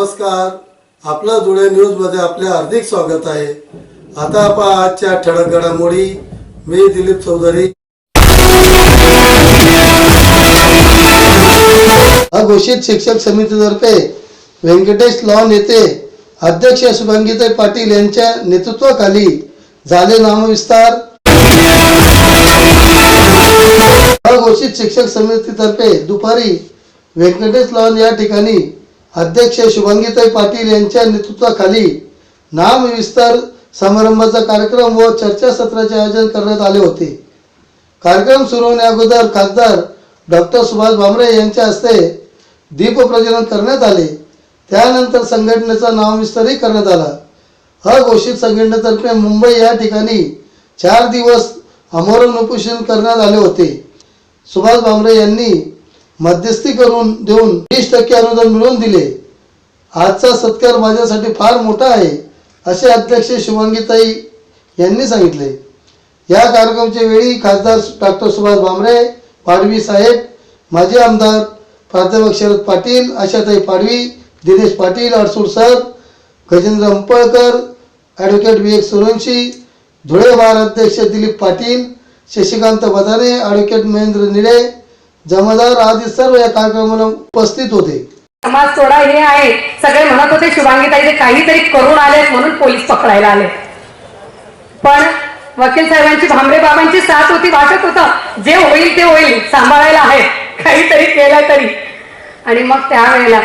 आपलं धुळे न्यूजमध्ये आपले हार्दिक स्वागत आहे. आता आपण आजच्या ठळक घडामोडी. मी दिलीप चौधरी. अघोषित शिक्षक समितीतर्फे व्यंकटेश लॉन येथे अध्यक्ष शुभांगीताई पाटील यांच्या नेतृत्वाखाली झाले नामविस्तार. अघोषित शिक्षक समितीतर्फे दुपारी व्यंकटेश लॉन या ठिकाणी अध्यक्ष शुभंगीताई पाटील यांच्या नेतृत्वाखाली नामविस्तार समारंभाचा कार्यक्रम व चर्चासत्राचे आयोजन करण्यात आले होते. कार्यक्रम सुरू होण्या अगोदर खासदार डॉक्टर सुभाष भामरे यांच्या हस्ते दीपप्रज्वलन करण्यात आले. त्यानंतर संघटनेचा नामविस्तारही करण्यात आला. अघोषित संघटनेतर्फे मुंबई या ठिकाणी चार दिवस आमरण उपोषण करण्यात आले होते. सुभाष भामरे यांनी मध्यस्थी करून देऊन वीस टक्के अनुदान मिळवून दिले. आजचा सत्कार माझ्यासाठी फार मोठा आहे असे अध्यक्ष शुभांगीताई यांनी सांगितले. या कार्यक्रमाच्या वेळी खासदार डॉक्टर सुभाष भामरे पाडवी साहेब माजी आमदार प्राध्यापक Sharad Patil Ashatai Padvi Dinesh Patil Adsul sir Gajendra Ampalkar advocate Vivek Survanshi Dhule bar अध्यक्ष दिलीप पाटील शशिकांत बदाने ॲडव्होकेट महेंद्र निळे जमादार आदी सर्व या कार्यक्रमाला उपस्थित होते. समाज सोडा हे आहे. सगळे म्हणत होते शुभांगीताई ते काहीतरी करून आले म्हणून पोलीस पकडायला आले. पण वकील साहेबांची भांबरे बाबांची साथ होती वाटत होतं जे होईल ते होईल सांभाळायला आहे काहीतरी केलं तरी. आणि मग त्यावेळेला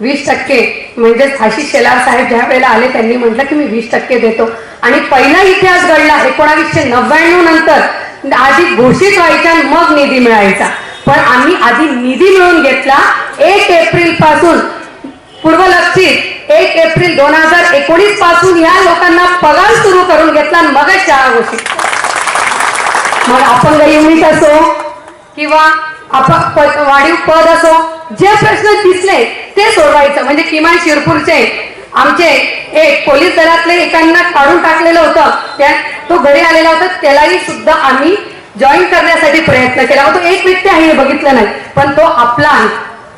वीस टक्के म्हणजे फाशी शेलार साहेब ज्या वेळेला आले त्यांनी म्हटलं की मी वीस टक्के देतो. आणि पहिला इतिहास घडला एकोणावीसशे नव्याण्णव नंतर आधी घोषित व्हायच्या आणि मग निधी मिळायचा. पण आम्ही आधी निधी मिळवून घेतला. एक एप्रिलपासून पूर्वलक्षित एक एप्रिल दोन हजार एकोणीसपासून या लोकांना पगार सुरू करून घेतला. आणि मगच शाळा गोष्टी. मग आपण युनिट असो किंवा आपण वाढीव पद असो जे प्रश्न दिसले ते सोडवायचं. म्हणजे किमान शिरपूरचे आमचे एक पोलीस दलातले एकांना काढून टाकलेलं होतं. त्या तो घरी आलेला होता त्यालाही सुद्धा आम्ही जॉईन करण्यासाठी प्रयत्न केला. तो एक व्यक्ती आहे हे बघितलं नाही. पण तो आपला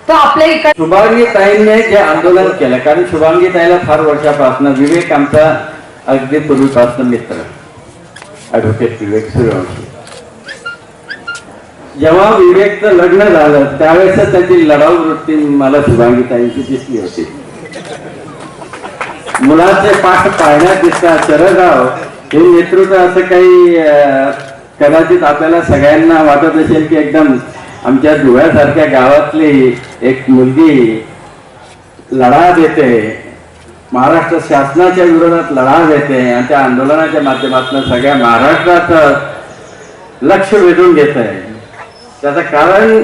तो आपल्या इकडे शुभांगी ताईंनी जे आंदोलन केलं कारण शुभांगी ताईला फार वर्षापासून विवेक आमचा अगदी पूर्वीपासून मित्र. ऍडव्होकेट विवेक सूर्यवंशी जेव्हा विवेकचं लग्न झालं त्यावेळेस त्याची लढाऊ वृत्ती मला शुभांगी ताईंची दिसली होती. मुलाचे पाठ पाहण्यात दिसतात शरदराव हे नेतृत्व असं काही अं, कदाचित आपल्याला सगळ्यांना वाटत असेल की एकदम आमच्या धुळ्यासारख्या गावातली एक मुलगी लढा देते. महाराष्ट्र शासनाच्या विरोधात लढा देते आणि त्या आंदोलनाच्या माध्यमातून सगळ्या महाराष्ट्राचं लक्ष वेधून घेत. आहे त्याचं कारण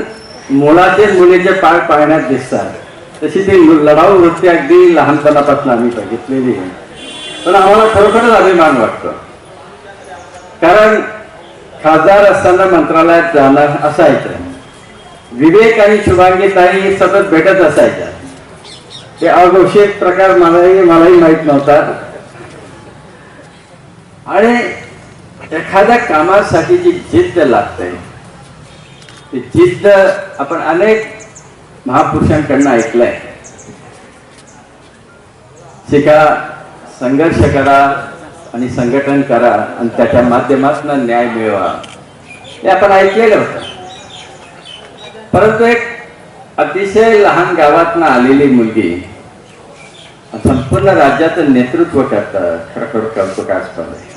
मुलाचे मुलीचे पाय पाहण्यात दिसतात. तशी ती लढाऊ वृत्ती अगदी लहानपणापासून आम्ही बघितलेली आहे. पण आम्हाला खरोखरच अभिमान वाटतो. कारण खासदार असताना मंत्रालयात जाणार असायचं. विवेक आणि शुभांगी ताई सतत भेटत असायच्या. ते अघोषित प्रकार मलाही मलाही माहीत नव्हता. आणि एखाद्या कामासाठी जी जिद्द लागते ती जिद्द आपण अनेक महापुरुषांकडनं ऐकलंय. शिका संघर्ष करा आणि संघटन करा आणि त्याच्या माध्यमातून न्याय मिळवा. हे आपण ऐकलेलं होतं. परंतु एक अतिशय लहान गावातनं आलेली मुलगी संपूर्ण राज्याचं नेतृत्व करतं खरोखर कौतुकास्पद आहे.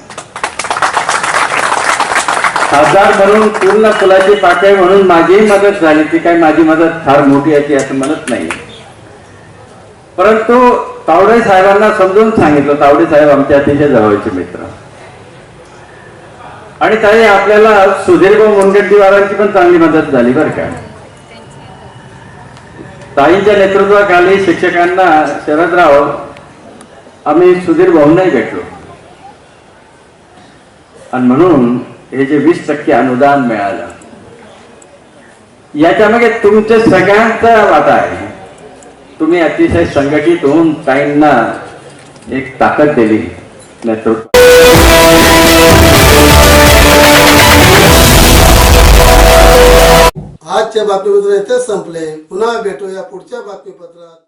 खासदार म्हणून पूर्ण फुलाची पाकळी म्हणून माझीही मदत झाली. ती काही माझी मदत फार मोठी आहे ती असं म्हणत नाही. परंतु तावडे साहेबांना समजून सांगितलं. तावडे साहेब आमचे अतिशय जवळचे मित्र. आणि काही आपल्याला सुधीरभाऊ मुनगंटीवारांची पण चांगली मदत झाली बरं का. ताईंच्या नेतृत्वाखाली शिक्षकांना शरदराव आम्ही सुधीर भाऊंनाही भेटलो. आणि म्हणून हे जे वीस टक्के अनुदान मिळालं. याच्यामागे तुमच्या सगळ्यांचा वाटा आहे. तुम्ही अतिशय संघटित होऊन ताईंना एक ताकद दिली नेतृत्व. आजचे बातमीपत्र इथेच संपले. पुन्हा भेटूया पुढच्या बातमीपत्रात.